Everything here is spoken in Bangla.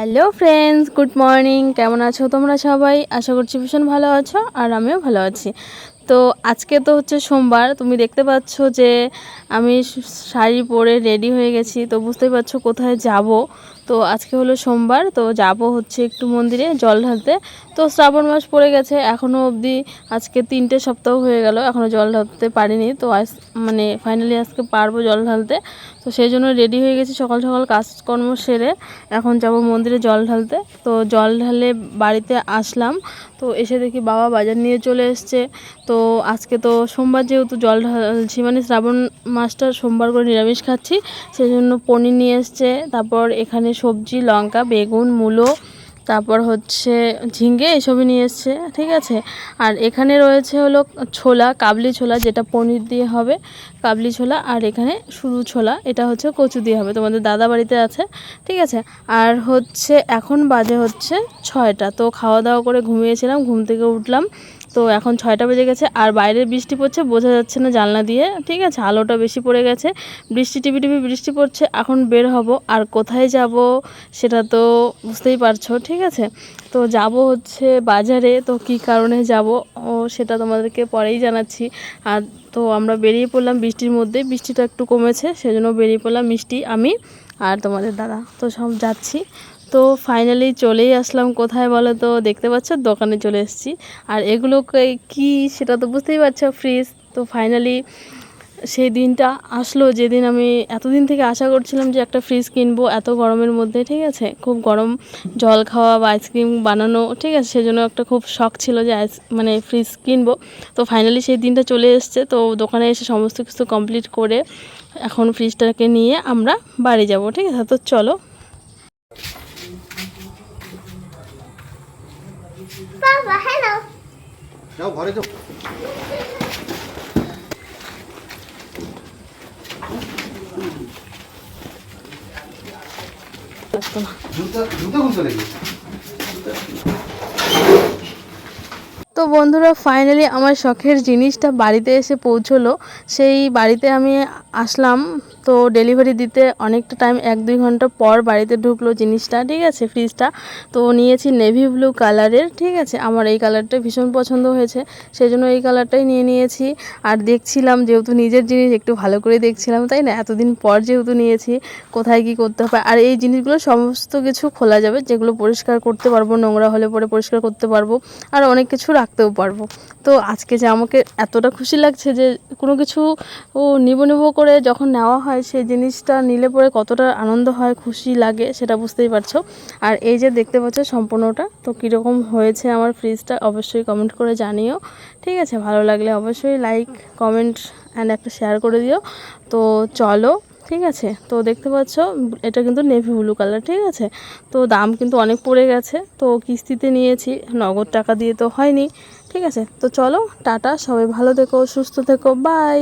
হ্যালো ফ্রেন্ডস গুড মর্নিং কেমন আছো তোমরা সবাই? আশা করছি ভীষণ ভালো আছো, আর আমিও ভালো আছি। তো আজকে তো হচ্ছে সোমবার, তুমি দেখতে পাচ্ছ যে আমি শাড়ি পরে রেডি হয়ে গেছি, তো বুঝতেই পারছ কোথায় যাব। তো আজকে হলো সোমবার, তো যাব হচ্ছে একটু মন্দিরে জল ঢালতে। তো শ্রাবণ মাস পড়ে গেছে এখনও অবধি আজকে তিনটে সপ্তাহ হয়ে গেল এখনও জল ঢালতে পারিনি। তো আজ মানে ফাইনালি আজকে পারব জল ঢালতে। তো সেই জন্য রেডি হয়ে গেছি সকাল সকাল কাজকর্ম সেরে, এখন যাব মন্দিরে জল ঢালতে। তো জল ঢালে বাড়িতে আসলাম, তো এসে দেখি বাবা বাজার নিয়ে চলে এসছে। তো আজকে তো সোমবার যেহেতু জল ঢালছি মানে শ্রাবণ মাসটা সোমবার করে নিরামিষ খাচ্ছি, সেই জন্য পনির নিয়ে এসছে, তারপর এখানে সবজি, লঙ্কা, বেগুন, মূলো তারপর হচ্ছে ঝিঙ্গে এসবই নিয়ে এসছে, ঠিক আছে? আর এখানে রয়েছে হলো ছোলা, কাবলি ছোলা, যেটা পনির দিয়ে হবে, কাবলি ছোলা, আর এখানে শুরু ছোলা, এটা হচ্ছে কচু দিয়ে হবে, তোমাদের দাদা বাড়িতে আছে, ঠিক আছে? আর হচ্ছে এখন বাজে হচ্ছে ছয়টা, তো খাওয়া দাওয়া করে ঘুমিয়েছিলাম, ঘুম থেকে উঠলাম, তো এখন ছয়টা বেজে গেছে, আর বাইরে বৃষ্টি পড়ছে, বোঝা যাচ্ছে না জানলা দিয়ে, ঠিক আছে? আলোটা বেশি পড়ে গেছে, বৃষ্টি টিপি টিপি বৃষ্টি পড়ছে, এখন বের হব, আর কোথায় যাব সেটা তো বুঝতেই পারছ আছে? তো যাব হচ্ছে বাজারে, তো কি কারণে যাব? ও, সেটা তোমাদেরকে পরেই জানাচ্ছি। আর তো আমরা বেরিয়ে পড়লাম বৃষ্টির মধ্যে, বৃষ্টিটা একটু কমেছে, সেজন্য বেরিয়ে পড়লাম মিষ্টি, আমি আর তোমাদের দাদা। তো সব যাচ্ছি। তো ফাইনালি চলেই আসলাম, কোথায় বলো তো? দেখতে পাচ্ছ, দোকানে চলে এসেছি। আর এগুলোকে কি সেটা তো বুঝতেই পারছ ফ্রিজ তো ফাইনালি সেই দিনটা আসলো যেদিন আমি এতদিন থেকে আশা করছিলাম যে একটা ফ্রিজ কিনবো এত গরমের মধ্যে ঠিক আছে? খুব গরম জল খাওয়া বা আইসক্রিম বানানো ঠিক আছে? সেজন্য একটা খুব শখ ছিল যে আইস মানে ফ্রিজ কিনবো। তো ফাইনালি সেই দিনটা চলে এসছে। তো দোকানে এসে সমস্ত কিছু কমপ্লিট করে এখন ফ্রিজটাকে নিয়ে আমরা বাড়ি যাব ঠিক আছে? তো চলো। Papa, hello. যাও ঘরে যাও। তো বন্ধুরা ফাইনালি আমার শখের জিনিসটা বাড়িতে এসে পৌঁছলো। সেই বাড়িতে আমি আসলাম। তো ডেলিভারি দিতে অনেকটা টাইম এক দুই ঘণ্টা পর বাড়িতে ঢুকলো জিনিসটা, ঠিক আছে ফ্রিজটা তো নিয়েছি নেভি ব্লু কালারের ঠিক আছে, আমার এই কালারটা ভীষণ পছন্দ হয়েছে সেই জন্য এই কালারটাই নিয়ে নিয়েছি। আর দেখছিলাম যেহেতু নিজের জিনিস, একটু ভালো করে দেখছিলাম, তাই না? এতদিন পর যেহেতু নিয়েছি, কোথায় কি করতে হবে? আর এই জিনিসগুলো সমস্ত কিছু খোলা যাবে, যেগুলো পরিষ্কার করতে পারব, নোংরা হলে পরে পরিষ্কার করতে পারব, আর অনেক কিছু রাখতেও পারব। তো আজকে যে আমাকে এতটা খুশি লাগছে যে কোনো কিছু নিবো নিবো করে যখন নেওয়া হয় সেই জিনিসটা নিলে পরে কতটা আনন্দ হয়, খুশি লাগে সেটা বুঝতেই পারছ। আর এই যে দেখতে পাচ্ছ সম্পূর্ণটা, তো কীরকম হয়েছে আমার ফ্রিজটা অবশ্যই কমেন্ট করে জানিও। ঠিক আছে, ভালো লাগলে অবশ্যই লাইক কমেন্ট অ্যান্ড একটা শেয়ার করে দিও। তো চলো, ঠিক আছে, তো দেখতে পাচ্ছ এটা কিন্তু নেভি ব্লু কালার ঠিক আছে। তো দাম কিন্তু অনেক পড়ে গেছে, তো কিস্তিতে নিয়েছি, নগদ টাকা দিয়ে তো হয়নি। ঠিক আছে, তো চলো, টাটা, সবাই ভালো থেকো, সুস্থ থেকো বাই